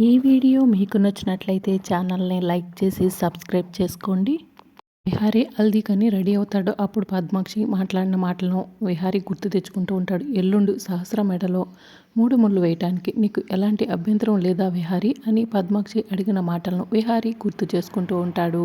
ఈ వీడియో మీకు నచ్చినట్లయితే ఛానల్ని లైక్ చేసి సబ్స్క్రైబ్ చేసుకోండి. విహారీ అల్దికని రెడీ అవుతాడు. అప్పుడు పద్మాక్షి మాట్లాడిన మాటలను విహారీ గుర్తు తెచ్చుకుంటూ ఉంటాడు. ఎల్లుండు సహస్ర మెడలో మూడు ముళ్ళు వేయటానికి నీకు ఎలాంటి అభ్యంతరం లేదా విహారీ? అని పద్మాక్షి అడిగిన మాటలను విహారీ గుర్తు చేసుకుంటూ ఉంటాడు.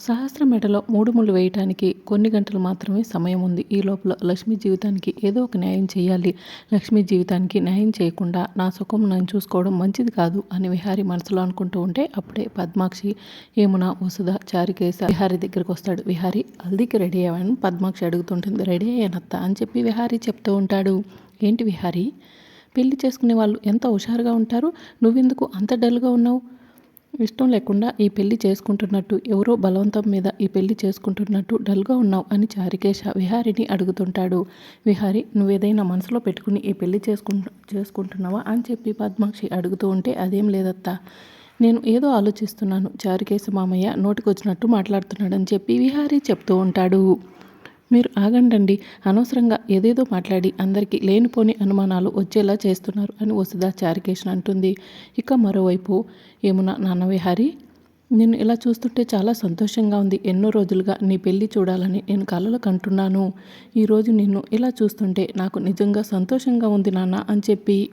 సహస్ర మెడలో మూడు ముళ్ళు వేయటానికి కొన్ని గంటలు మాత్రమే సమయం ఉంది. ఈ లోపల లక్ష్మీ జీవితానికి ఏదో ఒక న్యాయం చేయాలి. లక్ష్మీ జీవితానికి న్యాయం చేయకుండా నా సుఖం నన్ను చూసుకోవడం మంచిది కాదు అని విహారి మనసులో అనుకుంటూ ఉంటే అప్పుడే పద్మాక్షి యమున వసుధ చారికేశ విహారి దగ్గరికి వస్తాడు. విహారి హల్దీకి రెడీ అయ్యాను పద్మాక్షి అడుగుతుంటుంది. రెడీ అయ్యానత్త అని చెప్పి విహారి చెప్తూ ఉంటాడు. ఏంటి విహారి? పెళ్ళి చేసుకునే వాళ్ళు ఎంత హుషారుగా ఉంటారు? నువ్వెందుకు అంత డల్గా ఉన్నావు? ఇష్టం లేకుండా ఈ పెళ్ళి చేసుకుంటున్నట్టు ఎవరో బలవంతం మీద ఈ పెళ్ళి చేసుకుంటున్నట్టు డల్గా ఉన్నావు అని చారికేశ విహారిని అడుగుతుంటాడు. విహారి నువ్వేదైనా మనసులో పెట్టుకుని ఈ పెళ్ళి చేసుకుంటు చేసుకుంటున్నావా? అని చెప్పి పద్మాక్షి అడుగుతూ ఉంటే అదేం లేదత్తా. నేను ఏదో ఆలోచిస్తున్నాను. చారికేశ మామయ్య నోటికొచ్చినట్టు మాట్లాడుతున్నాడని చెప్పి విహారీ చెప్తూ ఉంటాడు. మీరు ఆగండండి. అనవసరంగా ఏదేదో మాట్లాడి అందరికీ లేనిపోని అనుమానాలు వచ్చేలా చేస్తున్నారు అని వసుదా చారికేషన్ అంటుంది. ఇక మరోవైపు ఏమునా నాన్న విహారీ? నేను ఇలా చూస్తుంటే చాలా సంతోషంగా ఉంది. ఎన్నో రోజులుగా నీ పెళ్ళి చూడాలని నేను కలలు కంటున్నాను. ఈరోజు నిన్ను ఇలా చూస్తుంటే నాకు నిజంగా సంతోషంగా ఉంది నాన్న అని చెప్పి.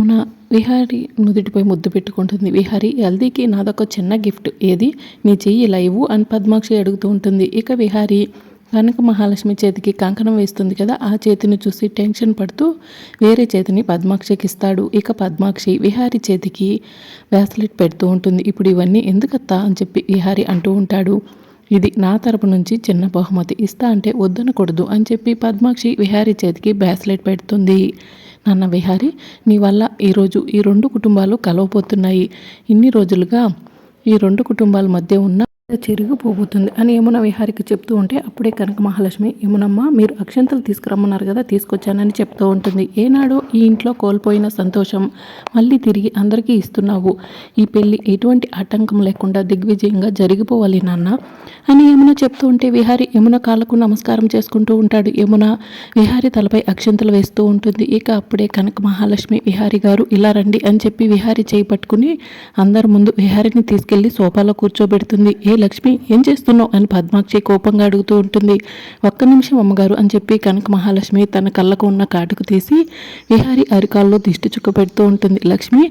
నా విహారి నుదుటిపై ముద్దు పెట్టుకుంటుంది. విహారి హల్దీకి నాదొక చిన్న గిఫ్ట్. ఏది? నీ చెయ్యి ఇలా ఇవ్వు అని పద్మాక్షి అడుగుతూ ఉంటుంది. ఇక విహారి కనక మహాలక్ష్మి చేతికి కంకణం వేస్తుంది కదా ఆ చేతిని చూసి టెన్షన్ పడుతూ వేరే చేతిని పద్మాక్షికి ఇస్తాడు. ఇక పద్మాక్షి విహారి చేతికి వ్యాస్లెట్ పెడుతూ ఉంటుంది. ఇప్పుడు ఇవన్నీ ఎందుకత్తా అని చెప్పి విహారి అంటూ ఉంటాడు. ఇది నా తరపు నుంచి చిన్న బహుమతి. ఇస్తా అంటే వద్దనకూడదు అని చెప్పి పద్మాక్షి విహారీ చేతికి బ్రాస్లెట్ పెడుతుంది. నాన్న విహారీ నీ వల్ల ఈరోజు ఈ రెండు కుటుంబాలు కలవబోతున్నాయి. ఇన్ని రోజులుగా ఈ రెండు కుటుంబాల మధ్య ఉన్న చెరిగిపోబోతుంది అని యమున విహారికి చెప్తూ ఉంటే అప్పుడే కనక మహాలక్ష్మి యమునమ్మ మీరు అక్షంతలు తీసుకురమ్మన్నారు కదా తీసుకొచ్చానని చెప్తూ ఉంటుంది. ఏనాడో ఈ ఇంట్లో కోల్పోయిన సంతోషం మళ్ళీ తిరిగి అందరికీ ఇస్తున్నావు. ఈ పెళ్ళి ఎటువంటి ఆటంకం లేకుండా దిగ్విజయంగా జరిగిపోవాలి నాన్న అని యమున చెప్తూ ఉంటే విహారి యమున కాళ్ళకు నమస్కారం చేసుకుంటూ ఉంటాడు. యమున విహారి తలపై అక్షంతలు వేస్తూ ఉంటుంది. ఇక అప్పుడే కనక మహాలక్ష్మి విహారి గారు ఇలా రండి అని చెప్పి విహారి చేయి పట్టుకుని అందరి ముందు విహారిని తీసుకెళ్ళి సోఫాలో కూర్చోబెడుతుంది. ఏ లక్ష్మి ఏం చేస్తున్నావు? అని పద్మాక్షి కోపంగా అడుగుతూ ఉంటుంది. ఒక్క నిమిషం అమ్మగారు అని చెప్పి కనక మహాలక్ష్మి తన కళ్ళకు ఉన్న కాటుకు తీసి విహారి అరికాల్లో దిష్టి చుక్క పెడుతూ ఉంటుంది. లక్ష్మి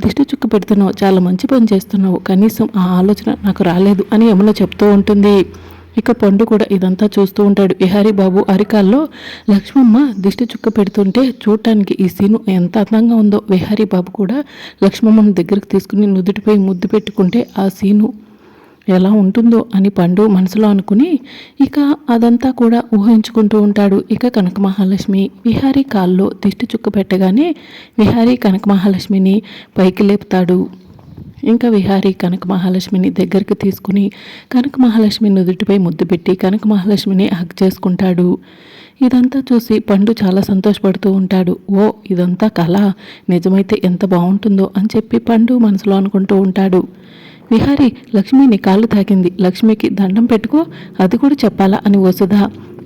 దిష్టి చుక్క పెడుతున్నావు. చాలా మంచి పని చేస్తున్నావు. కనీసం ఆ ఆలోచన నాకు రాలేదు అని యమున చెప్తూ ఉంటుంది. ఇక పండు కూడా ఇదంతా చూస్తూ ఉంటాడు. విహారీ బాబు అరికాల్లో లక్ష్మమ్మ దిష్టి చుక్క పెడుతుంటే చూడటానికి ఈ సీను ఎంత అందంగా ఉందో విహారీ బాబు కూడా లక్ష్మమ్మను దగ్గరికి తీసుకుని నుదుటిపై ముద్దు పెట్టుకుంటే ఆ సీను ఎలా ఉంటుందో అని పండు మనసులో అనుకుని ఇక అదంతా కూడా ఊహించుకుంటూ ఉంటాడు. ఇక కనక మహాలక్ష్మి విహారీ కాల్లో దిష్టి చుక్క పెట్టగానే విహారీ కనక మహాలక్ష్మిని పైకి లేపుతాడు. ఇంకా విహారీ కనక మహాలక్ష్మిని దగ్గరికి తీసుకుని కనక మహాలక్ష్మి నుదుటిపై ముద్దు పెట్టి కనక మహాలక్ష్మిని హక్ చేసుకుంటాడు. ఇదంతా చూసి పండు చాలా సంతోషపడుతూ ఉంటాడు. ఓ ఇదంతా కళ. నిజమైతే ఎంత బాగుంటుందో అని చెప్పి పండు మనసులో అనుకుంటూ ఉంటాడు. విహారి లక్ష్మిని కాళ్ళు తాకింది. లక్ష్మికి దండం పెట్టుకో అది కూడా చెప్పాలా అని వసుధ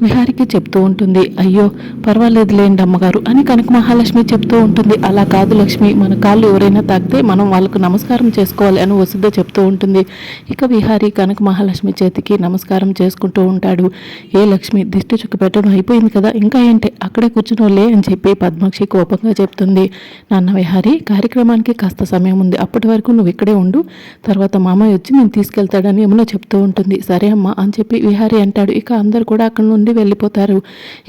విహారికి చెప్తూ ఉంటుంది అయ్యో పర్వాలేదు లేండి అమ్మగారు అని కనక మహాలక్ష్మి చెప్తూ ఉంటుంది. అలా కాదు లక్ష్మి మన కాళ్ళు ఎవరైనా తాకితే మనం వాళ్ళకు నమస్కారం చేసుకోవాలి అని వసుధ చెప్తూ ఉంటుంది. ఇక విహారీ కనక మహాలక్ష్మి చేతికి నమస్కారం చేసుకుంటూ ఉంటాడు. ఏ లక్ష్మి దిష్టి చుక్క పెట్టడం అయిపోయింది కదా ఇంకా ఏంటి? అక్కడే కూర్చునోలే అని చెప్పి పద్మాక్షి కోపంగా చెప్తుంది. నాన్న విహారీ కార్యక్రమానికి కాస్త సమయం ఉంది. అప్పటి వరకు నువ్వు ఇక్కడే ఉండు. తర్వాత మామయ్య వచ్చి నేను తీసుకెళ్తాడని ఏమో చెప్తూ ఉంటుంది. సరే అమ్మా అని చెప్పి విహారీ అంటాడు. ఇక అందరు కూడా అక్కడ నుండి నుండి వెళ్ళిపోతారు.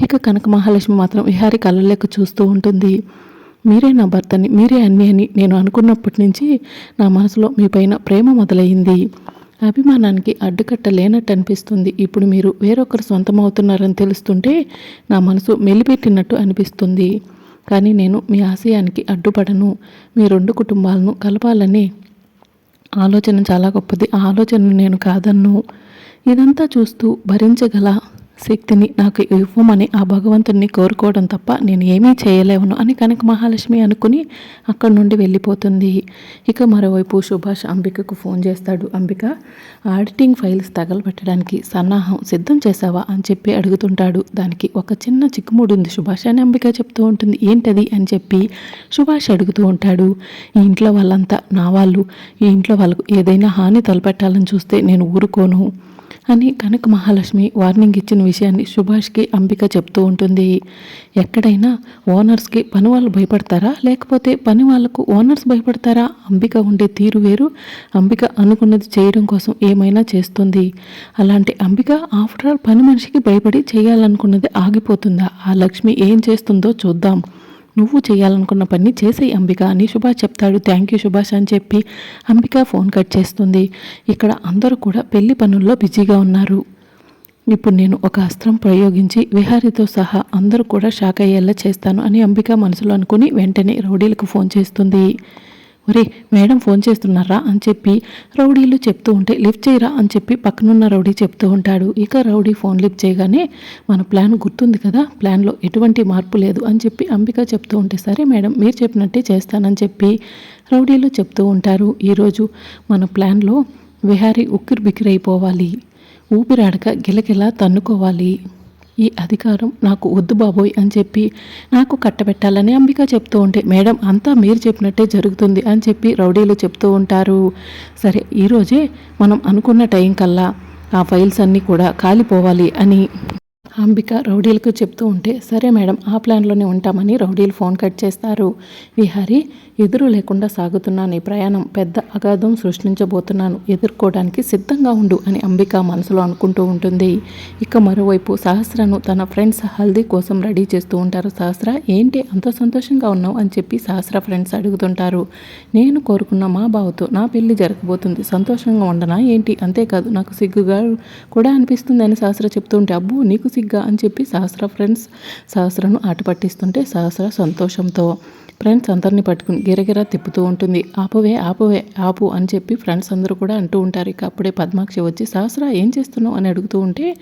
ఇక కనక మహాలక్ష్మి మాత్రం విహారి కళ్ళలేక చూస్తూ ఉంటుంది. మీరే నా భర్తని మీరే అన్ని అని నేను అనుకున్నప్పటి నుంచి నా మనసులో మీ పైన ప్రేమ మొదలైంది. అభిమానానికి అడ్డుకట్ట లేనట్టు అనిపిస్తుంది. ఇప్పుడు మీరు వేరొకరు సొంతమవుతున్నారని తెలుస్తుంటే నా మనసు మెలిపెట్టినట్టు అనిపిస్తుంది. కానీ నేను మీ ఆశయానికి అడ్డుపడను. మీ రెండు కుటుంబాలను కలపాలని ఆలోచన చాలా గొప్పది. ఆ ఆలోచనను నేను కాదన్ను. ఇదంతా చూస్తూ భరించగల శక్తిని నాకు ఇవ్వమని ఆ భగవంతుడిని కోరుకోవడం తప్ప నేను ఏమీ చేయలేవను అని కనక మహాలక్ష్మి అనుకుని అక్కడి నుండి వెళ్ళిపోతుంది. ఇక మరోవైపు సుభాష్ అంబికకు ఫోన్ చేస్తాడు. అంబిక ఆడిటింగ్ ఫైల్స్ తగలబెట్టడానికి సన్నాహం సిద్ధం చేశావా? అని చెప్పి అడుగుతుంటాడు. దానికి ఒక చిన్న చిక్కుముడు ఉంది సుభాష్ అని అంబిక చెప్తూ ఉంటుంది. ఏంటది? అని చెప్పి సుభాష్ అడుగుతూ ఉంటాడు. ఈ ఇంట్లో వాళ్ళంతా నా వాళ్ళు. ఈ ఇంట్లో వాళ్ళకు ఏదైనా హాని తలపెట్టాలని చూస్తే నేను ఊరుకోను. అని కనక మహాలక్ష్మి వార్నింగ్ ఇచ్చిన విషయాన్ని సుభాష్కి అంబిక చెప్తూ ఉంటుంది. ఎక్కడైనా ఓనర్స్కి పని వాళ్ళు భయపడతారా? లేకపోతే పని వాళ్ళకు ఓనర్స్ భయపడతారా? అంబిక ఉండే తీరు వేరు. అంబిక అనుకున్నది చేయడం కోసం ఏమైనా చేస్తుంది. అలాంటి అంబిక ఆఫ్టర్ ఆల్ పని మనిషికి భయపడి చేయాలనుకున్నది ఆగిపోతుందా? ఆ లక్ష్మి ఏం చేస్తుందో చూద్దాం. నువ్వు చేయాలనుకున్న పని చేసేయి అంబిక. అని సుభాష్ చెప్తాడు. థ్యాంక్ యూ సుభాష్ అని చెప్పి అంబిక ఫోన్ కట్ చేస్తుంది. ఇక్కడ అందరూ కూడా పెళ్ళి పనుల్లో బిజీగా ఉన్నారు. ఇప్పుడు నేను ఒక అస్త్రం ప్రయోగించి విహారితో సహా అందరూ కూడా షాక్ అయ్యేలా చేస్తాను అని అంబిక మనసులో అనుకుని వెంటనే రౌడీలకు ఫోన్ చేస్తుంది. ఒరే మేడం ఫోన్ చేస్తున్నారా అని చెప్పి రౌడీలు చెప్తూ ఉంటే లిఫ్ట్ చేయరా? అని చెప్పి పక్కనున్న రౌడీ చెప్తూ ఉంటాడు. ఇక రౌడీ ఫోన్ లిఫ్ట్ చేయగానే మన ప్లాన్ గుర్తుంది కదా ప్లాన్లో ఎటువంటి మార్పు లేదు అని చెప్పి అంబిక చెప్తూ ఉంటే సరే మేడం మీరు చెప్పినట్టే చేస్తానని చెప్పి రౌడీలు చెప్తూ ఉంటారు. ఈరోజు మన ప్లాన్లో విహారీ ఉక్కిరి బిక్కిరైపోవాలి ఊపిరాడక గిలగిలా తన్నుకోవాలి. ఈ అధికారం నాకు వద్దు బాబోయ్ అని చెప్పి నాకు కట్టబెట్టాలని అంబిక చెప్తూ ఉంటే మేడం అంతా మీరు చెప్పినట్టే జరుగుతుంది అని చెప్పి రౌడీలు చెప్తూ ఉంటారు. సరే ఈరోజే మనం అనుకున్న టైం కల్లా ఆ ఫైల్స్ అన్నీ కూడా కాలిపోవాలి అని అంబిక రౌడీలకు చెప్తూ ఉంటే సరే మేడం ఆ ప్లాన్లోనే ఉంటామని రౌడీలు ఫోన్ కట్ చేస్తారు. విహారి ఎదురు లేకుండా సాగుతున్న నీ ప్రయాణం పెద్ద అగాధం సృష్టించబోతున్నాను. ఎదుర్కోవడానికి సిద్ధంగా ఉండు అని అంబిక మనసులో అనుకుంటూ ఉంటుంది. ఇక మరోవైపు సహస్రను తన ఫ్రెండ్స్ హల్దీ కోసం రెడీ చేస్తూ ఉంటారు. సహస్ర ఏంటి? అంత సంతోషంగా ఉన్నావు? అని చెప్పి సహస్ర ఫ్రెండ్స్ అడుగుతుంటారు. నేను కోరుకున్న మా బావతో నా పెళ్ళి జరగబోతుంది. సంతోషంగా ఉండనా? ఏంటి? అంతేకాదు నాకు సిగ్గుగా కూడా అనిపిస్తుంది అని సహస్ర చెప్తుంటే అబ్బో నీకు సిగ్గు అని చెప్పి సహస్ర ఫ్రెండ్స్ సహస్రను ఆట పట్టిస్తుంటే సహస్ర సంతోషంతో ఫ్రెండ్స్ అందరినీ పట్టుకుని గిరగిర తిప్పుతూ ఉంటుంది. ఆపవే ఆపవే ఆపు అని చెప్పి ఫ్రెండ్స్ అందరూ కూడా అంటూ ఉంటారు. ఇక అప్పుడే పద్మాక్షి వచ్చి సహస్ర ఏం చేస్తున్నావు? అని అడుగుతూ ఉంటే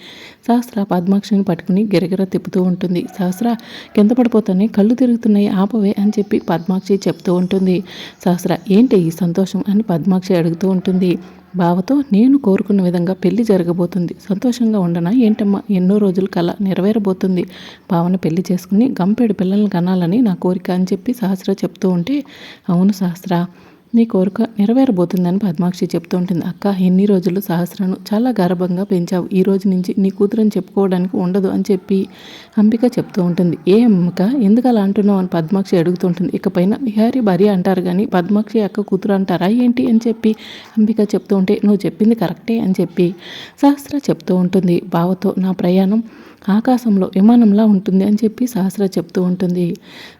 సహస్ర పద్మాక్షిని పట్టుకుని గిరగిర తిప్పుతూ ఉంటుంది. సహస్ర కింద పడిపోతానే కళ్ళు తిరుగుతున్నాయి ఆపవే అని చెప్పి పద్మాక్షి చెప్తూ ఉంటుంది. సహస్ర ఏంటి ఈ సంతోషం? అని పద్మాక్షి అడుగుతూ ఉంటుంది. బావతో నేను కోరుకున్న విధంగా పెళ్ళి జరగబోతుంది. సంతోషంగా ఉండనా? ఏంటమ్మా? ఎన్నో రోజుల కళ నెరవేరబోతుంది. బావను పెళ్ళి చేసుకుని గంపేడు పిల్లల్ని కనాలని నా కోరిక అని చెప్పి సహస్ర చెప్తూ ఉంటే అవును సహస్ర నీ కోరిక నెరవేరబోతుందని పద్మాక్షి చెప్తూ ఉంటుంది. అక్క ఎన్ని రోజులు సహస్రను చాలా గర్భంగా పెంచావు. ఈ రోజు నుంచి నీ కూతురని చెప్పుకోవడానికి ఉండదు అని చెప్పి అంబిక చెప్తూ ఉంటుంది. ఏ అమ్మక ఎందుకు అలా అంటున్నావు అని పద్మాక్షి అడుగుతుంటుంది ఇకపైన విహారీ భార్య అంటారు కానీ పద్మాక్షి అక్క కూతురు అంటారా ఏంటి అని చెప్పి అంబిక చెప్తూ ఉంటే నువ్వు చెప్పింది కరెక్టే అని చెప్పి సహస్ర చెప్తూ ఉంటుంది. బావతో నా ప్రయాణం ఆకాశంలో విమానంలా ఉంటుంది అని చెప్పి సహస్ర చెప్తూ ఉంటుంది.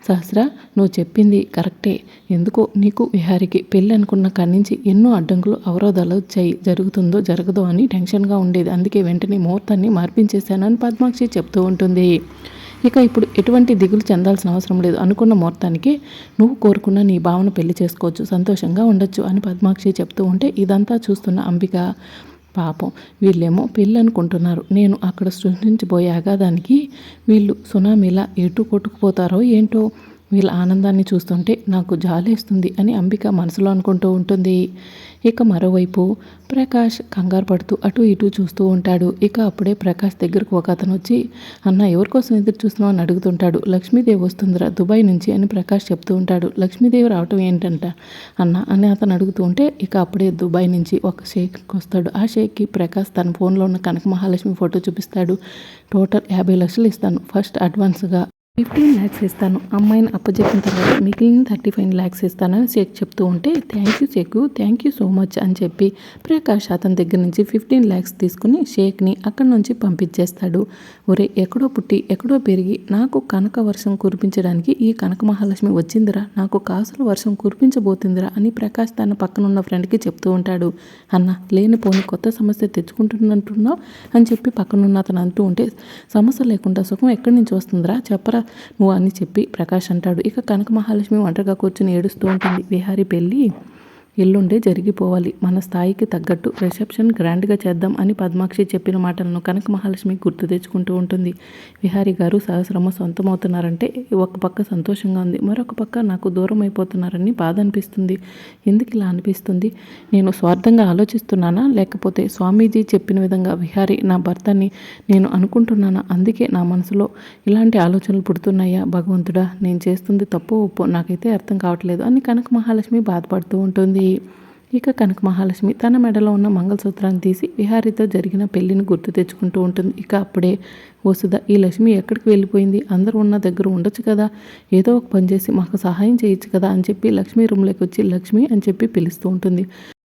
సహస్ర నువ్వు చెప్పింది కరెక్టే. ఎందుకో? నీకు విహారికి పెళ్ళి అనుకున్న కాడి నుంచి ఎన్నో అడ్డంకులు అవరోధాలు వచ్చాయి. జరుగుతుందో జరగదో అని టెన్షన్గా ఉండేది. అందుకే వెంటనే ముహూర్తాన్ని మార్పించేశానని పద్మాక్షి చెప్తూ ఉంటుంది. ఇక ఇప్పుడు ఎటువంటి దిగులు చెందాల్సిన అవసరం లేదు. అనుకున్న ముహూర్తానికి నువ్వు కోరుకున్న నీ భావన పెళ్ళి చేసుకోవచ్చు. సంతోషంగా ఉండొచ్చు అని పద్మాక్షి చెప్తూ ఉంటే ఇదంతా చూస్తున్న అంబిక. పాపం. వీళ్ళేమో పెళ్ళి అనుకుంటున్నారు నేను అక్కడ సృష్టించబోయే దానికి వీళ్ళు సునామీలా ఎటు కొట్టుకుపోతారో ఏంటో వీళ్ళ ఆనందాన్ని చూస్తుంటే నాకు జాలేస్తుంది అని అంబిక మనసులో అనుకుంటూ ఉంటుంది. ఇక మరోవైపు ప్రకాష్ కంగారు పడుతూ అటు ఇటు చూస్తూ ఉంటాడు. ఇక అప్పుడే ప్రకాష్ దగ్గరకు ఒక అతను వచ్చి అన్న ఎవరి కోసం ఎదురు చూస్తున్నావు? అని అడుగుతుంటాడు. లక్ష్మీదేవి వస్తుందిరా దుబాయ్ నుంచి అని ప్రకాష్ చెప్తూ ఉంటాడు. లక్ష్మీదేవి రావటం ఏంటంట? అన్న అని అతను అడుగుతూ ఉంటే ఇక అప్పుడే దుబాయ్ నుంచి ఒక షేక్కి వస్తాడు. ఆ షేక్కి ప్రకాష్ తన ఫోన్లో ఉన్న కనక మహాలక్ష్మి ఫోటో చూపిస్తాడు. టోటల్ యాభై లక్షలు ఇస్తాను. ఫస్ట్ అడ్వాన్స్గా ఫిఫ్టీన్ ల్యాక్స్ ఇస్తాను. అమ్మాయిని అప్పచెప్పిన తర్వాత మిగిలిన థర్టీ ఫైవ్ ల్యాక్స్ ఇస్తానని షేక్ చెప్తూ ఉంటే thank you shake thank you so much అని చెప్పి ప్రకాష్ అతని దగ్గర నుంచి ఫిఫ్టీన్ ల్యాక్స్ తీసుకుని షేక్ని అక్కడి నుంచి పంపించేస్తాడు. ఒరే ఎక్కడో పుట్టి ఎక్కడో పెరిగి నాకు కనక వర్షం కురిపించడానికి ఈ కనక మహాలక్ష్మి వచ్చిందిరా నాకు కాసుల వర్షం కురిపించబోతుందిరా అని ప్రకాష్ తన పక్కనున్న ఫ్రెండ్కి చెప్తూ ఉంటాడు. అన్న లేనిపోని కొత్త సమస్య తెచ్చుకుంటున్నట్టున్నావు అని చెప్పి పక్కనున్న అతను అంటూ ఉంటే సమస్య లేకుండా సుఖం ఎక్కడి నుంచి వస్తుందిరా? చెప్పరా నువ్వు అని చెప్పి ప్రకాష్ అంటాడు. ఇక కనక మహాలక్ష్మి ఒంటరిగా కూర్చుని ఏడుస్తూ ఉంటుంది. విహారీ పెళ్ళి ఎల్లుండే జరిగిపోవాలి. మన స్థాయికి తగ్గట్టు రిసెప్షన్ గ్రాండ్గా చేద్దాం అని పద్మాక్షి చెప్పిన మాటలను కనక మహాలక్ష్మి గుర్తు తెచ్చుకుంటూ ఉంటుంది. విహారి గారు సహస్రమ సొంతమవుతున్నారంటే ఒక పక్క సంతోషంగా ఉంది. మరొక పక్క నాకు దూరం అయిపోతున్నారని బాధ అనిపిస్తుంది. ఎందుకు ఇలా అనిపిస్తుంది? నేను స్వార్థంగా ఆలోచిస్తున్నానా? లేకపోతే స్వామీజీ చెప్పిన విధంగా విహారి నా భర్తని నేను అనుకుంటున్నానా? అందుకే నా మనసులో ఇలాంటి ఆలోచనలు పుడుతున్నాయా? భగవంతుడా నేను చేస్తుంది తప్పు ఒప్పు నాకైతే అర్థం కావట్లేదు అని కనక మహాలక్ష్మి బాధపడుతూ ఉంటుంది. ఇక కనక మహాలక్ష్మి తన మెడలో ఉన్న మంగళసూత్రాన్ని తీసి విహారితో జరిగిన పెళ్ళిని గుర్తు తెచ్చుకుంటూ ఉంటుంది. ఇక అప్పుడే వసుధ ఈ లక్ష్మి ఎక్కడికి వెళ్ళిపోయింది? అందరూ ఉన్న దగ్గర ఉండొచ్చు కదా? ఏదో ఒక పని చేసి మాకు సహాయం చేయొచ్చు కదా? అని చెప్పి లక్ష్మి రూమ్లోకి వచ్చి లక్ష్మి అని చెప్పి పిలుస్తూ ఉంటుంది.